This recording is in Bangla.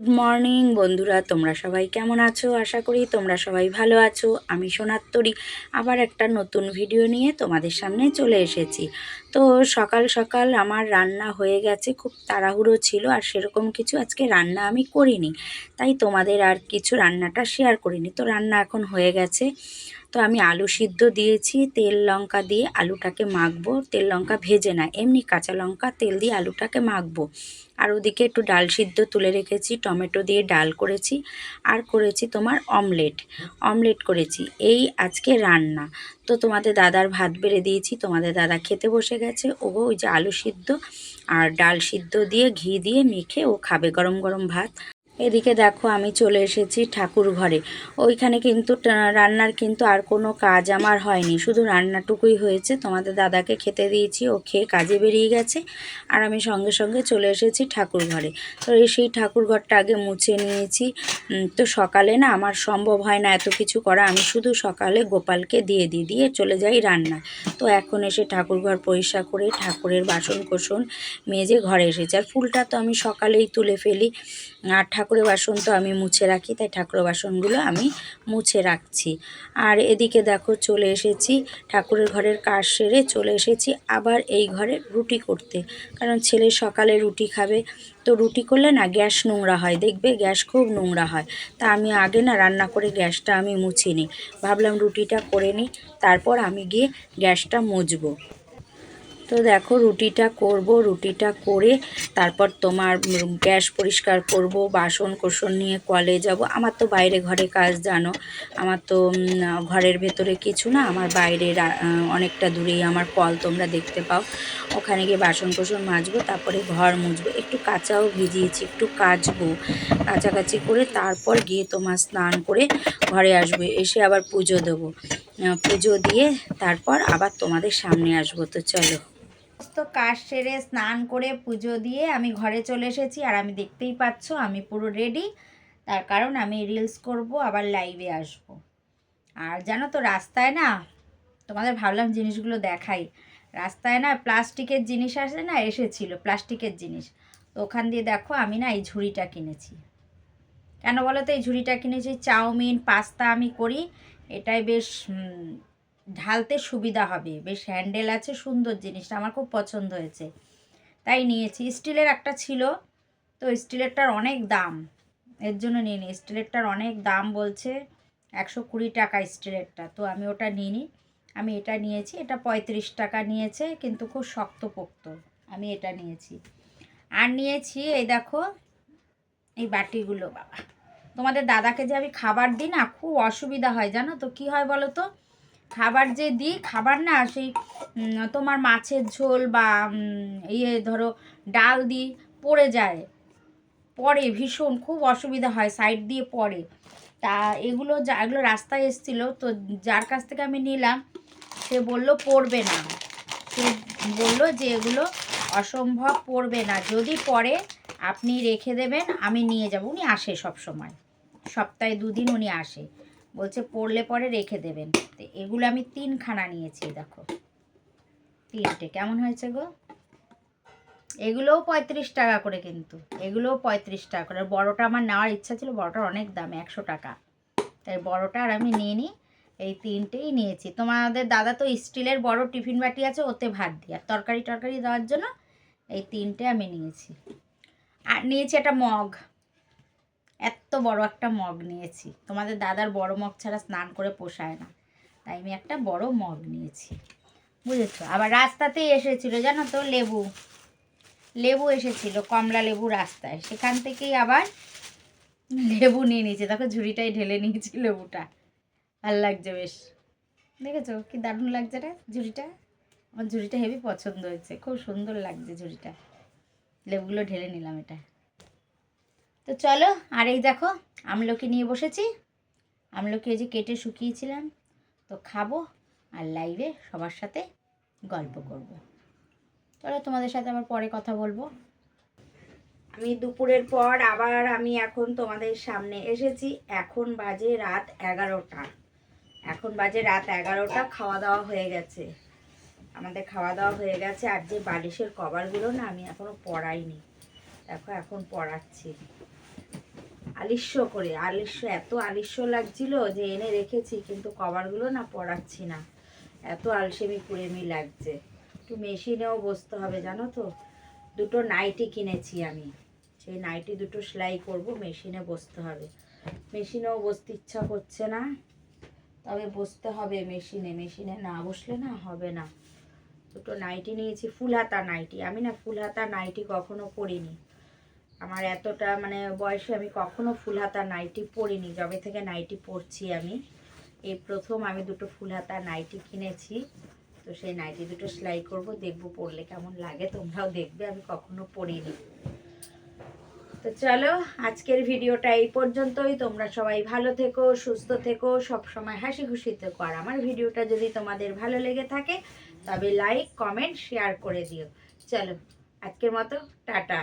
গুড মর্নিং, বন্ধুরা, তোমরা সবাই কেমন আছো? আশা করি তোমরা সবাই ভালো আছো। আমি সোনাত্তরি, আবার একটা নতুন ভিডিও নিয়ে তোমাদের সামনে চলে এসেছি। তো সকাল সকাল আমার রান্না হয়ে গেছে, খুব তাড়াহুড়ো ছিল আর সেরকম কিছু আজকে রান্না আমি করিনি। তাই তোমাদের আর কিছু রান্নাটা শেয়ার করিনি। তো রান্না এখন হয়ে গেছে। তো আমি আলু সিদ্ধ দিয়েছি, তেল লঙ্কা দিয়ে আলুটাকে মাখবো। তেল লঙ্কা ভেজে না, এমনি কাঁচা লঙ্কা, তেল দিয়ে আলুটাকে মাখবো। আর ওদিকে একটু ডাল সিদ্ধ তুলে রেখেছি, টমেটো দিয়ে ডাল করেছি, আর করেছি তোমার অমলেট। অমলেট করেছি, এই আজকে রান্না। তো তোমাদের দাদার ভাত বেড়ে দিয়েছি, তোমাদের দাদা খেতে বসে গেছে। ও ওই যে আলু সিদ্ধ আর ডাল সিদ্ধ দিয়ে ঘি দিয়ে মেখে ও খাবে গরম গরম ভাত। এদিকে দেখো, আমি চলে এসেছি ঠাকুর ঘরে। ওইখানে কিন্তু রান্নার কিন্তু আর কোনো কাজ আমার হয়নি। শুধু রান্নাটুকুই হয়েছে। তোমাদের দাদাকে খেতে দিয়েছি, ও খেয়ে কাজে বেরিয়ে গেছে। আর আমি সঙ্গে সঙ্গে চলে এসেছি ঠাকুর ঘরে। তো এই সেই ঠাকুর ঘরটা আগে মুছে নিয়েছি। তো সকালে না আমার সম্ভব হয় না এত কিছু করা। আমি শুধু সকালে গোপালকে দিয়ে দিই দিয়ে চলে যাই রান্না তো এখন এসে ঠাকুর ঘর পরিষ্কার করে ঠাকুরের বাসন কোসন মেজে ঘরে এসেছি। আর ফুলটা তো আমি সকালেই তুলে ফেলি। আর ঠাকুরের বাসন তো আমি মুছে রাখি, তাই ঠাকুরের বাসনগুলো আমি মুছে রাখছি। আর এদিকে দেখো চলে এসেছি, ঠাকুরের ঘরের কাজ সেরে চলে এসেছি আবার এই ঘরে রুটি করতে। কারণ ছেলে সকালে রুটি খাবে, তো রুটি করলে না গ্যাস নোংরা হয়, দেখবে গ্যাস খুব নোংরা হয়। তা আমি আগে না রান্না করে গ্যাসটা আমি মুছে নিই। ভাবলাম রুটিটা করে নিই, তারপর আমি গিয়ে গ্যাসটা মুছবো। তো দেখো রুটিটা করব, রুটিটা করে তারপর তোমার গ্যাস পরিষ্কার করব বাসন কোসন নিয়ে কলে যাব। আমার তো বাইরে ঘরে কাজ, জানো। আমার তো ঘরের ভেতরে কিছু না, আমার বাইরে অনেকটা দূরেই আমার কল তোমরা দেখতে পাও। ওখানে গিয়ে বাসন কোসন মাজবো, তারপরে ঘর মুছবো একটু কাঁচাও ভিজিয়েছি, একটু কাচবো। কাচাকাচি করে তারপর গিয়ে তোমার স্নান করে ঘরে আসব। এসে আবার পুজো দেবো। পুজো দিয়ে তারপর আবার তোমাদের সামনে আসব। তো চলো। কাজ সেরে স্নান করে পুজো দিয়ে আমি ঘরে চলে এসেছি আর আমি দেখতেই পাচ্ছ আমি পুরো রেডি তার কারণ আমি রিলস করব, আবার লাইভে আসব। আর জানো তো রাস্তায় না, তোমাদের ভাবলাম জিনিসগুলো দেখাই। রাস্তায় না প্লাস্টিকের জিনিস আসে না, এসেছিল প্লাস্টিকের জিনিস। তো ওখান দিয়ে দেখো আমি না এই ঝুড়িটা কিনেছি। কেন বলো তো এই ঝুড়িটা কিনেছি? চাউমিন, পাস্তা আমি করি। এটাই বেশ ঢালতে সুবিধা হবে। বেশ হ্যান্ডেল আছে, সুন্দর জিনিসটা, আমার খুব পছন্দ হয়েছে। তাই নিয়েছি। স্টিলের একটা ছিল, তো স্টিলেরটার অনেক দাম। এর জন্য নিয়ে নিই স্টিলেরটার অনেক দাম বলছে, একশো কুড়ি টাকা স্টিলেরটা। তো আমি ওটা নিয়ে নিই আমি এটা নিয়েছি, এটা পঁয়ত্রিশ টাকা নিয়েছে, কিন্তু খুব শক্তপোক্ত। আমি এটা নিয়েছি। আর নিয়েছি, এই দেখো, এই বাটিগুলো, বাবা। তোমাদের দাদাকে যে আমি খাবার দিই না, খুব অসুবিধা হয়, জানো তো? কি হয় বলো তো? খাবার যে দিই, খাবার না সেই তোমার মাছের ঝোল বা ইয়ে ধরো ডাল দিই, পড়ে যায়। পড়ে, ভীষণ, খুব অসুবিধা হয় সাইড দিয়ে পড়ে। তা এগুলো যা, এগুলো রাস্তায় এসেছিল, তো যার কাছ থেকে আমি নিলাম, সে বলল পড়বে না। সে বলল যে এগুলো অসম্ভব পড়বে না, যদি পড়ে আপনি রেখে দেবেন, আমি নিয়ে যাব। উনি আসে সব সময় সপ্তাহে দুদিন উনি আসে। বলছে, পড়লে পরে রেখে দেবেন। তো এগুলো আমি তিনখানা নিয়েছি, দেখো। তিনটে, কেমন হয়েছে গো? এগুলোও পঁয়ত্রিশ টাকা করে কিন্তু। এগুলোও পঁয়ত্রিশ টাকা করে। বড়োটা আমার নেওয়ার ইচ্ছা ছিল, বড়োটার অনেক দাম, একশো টাকা। তাই বড়োটা আর আমি নিয়ে নিই এই তিনটেই নিয়েছি। তোমাদের দাদা তো স্টিলের বড় টিফিন বাটি আছে, ওতে ভাত দিই আর তরকারি টরকারি দেওয়ার জন্য এই তিনটে আমি নিয়েছি। আর নিয়েছি একটা মগ। এত বড় একটা মগ নিয়েছি। তোমাদের দাদার বড় মগ ছাড়া স্নান করে পোষায় না। তাই আমি একটা বড় মগ নিয়েছি। বুঝেছ? আবার রাস্তাতেই এসেছিল, জানো তো, লেবু। লেবু এসেছিল, কমলা লেবু রাস্তায়। সেখান থেকেই আবার লেবু নিয়ে নিয়েছে। দেখো, ঝুড়িটাই ঢেলে নিয়েছি লেবুটা। ভালো লাগছে বেশ। দেখেছ? কি দারুণ লাগছে রে ঝুড়িটা? আমার ঝুড়িটা হেভি পছন্দ হয়েছে। খুব সুন্দর লাগছে ঝুড়িটা। লেবুগুলো ঢেলে নিলাম এটা। তো চলো, আর এই দেখো, আমলকি নিয়ে বসেছি। আমলকি এই যে কেটে শুকিয়েছিলাম। তো খাব আর লাইভে সবার সাথে গল্প করব। চলো, তোমাদের সাথে আবার পরে কথা বলব। আমি দুপুরের পর আবার আমি এখন তোমাদের সামনে এসেছি। এখন বাজে রাত এগারোটা। এখন বাজে রাত এগারোটা খাওয়া দাওয়া হয়ে গেছে। আমাদের খাওয়া দাওয়া হয়ে গেছে, আর যে বালিশের কভারগুলো না আমি এখনও পড়াইনি দেখো, এখন পড়াচ্ছি আলিস্য করে, আলিস্য, এত আলিস্য লাগছিল যে এনে রেখেছি, কিন্তু কভারগুলো না পড়াচ্ছি না। এত আলসেমি কুড়েমি লাগছে। একটু মেশিনেও বসতে হবে, জানো তো? দুটো নাইটি কিনেছি আমি। সেই নাইটি দুটো সেলাই করব, মেশিনে বসতে হবে। মেশিনেও বসতে ইচ্ছা করছে না। তবে বসতে হবে মেশিনে। মেশিনে না বসলে না হবে না। দুটো নাইটি নিয়েছি ফুল হাতা নাইটি। আমি না ফুল হাতা নাইটি কখনো পরিনি। আমার এতটা মানে বয়সে আমি কখনো ফুল হাতা নাইটি পরিনি। যবে থেকে নাইটি পরছি আমি, এই প্রথম আমি দুটো ফুল হাতা নাইটি কিনেছি। তো সেই নাইটি দুটো সেলাই করব, দেখব পরলে কেমন লাগে, তোমরাও দেখবে, আমি কখনো পরিনি। তো চলো, আজকের ভিডিওটা এই পর্যন্তই। তোমরা সবাই ভালো থেকো, সুস্থ থেকো সব সময় হাসি খুশি থেকো। আর আমার ভিডিওটা যদি তোমাদের ভালো লেগে থাকে, তবে লাইক কমেন্ট শেয়ার করে দিও। চলো, আজকের মতো, টাটা।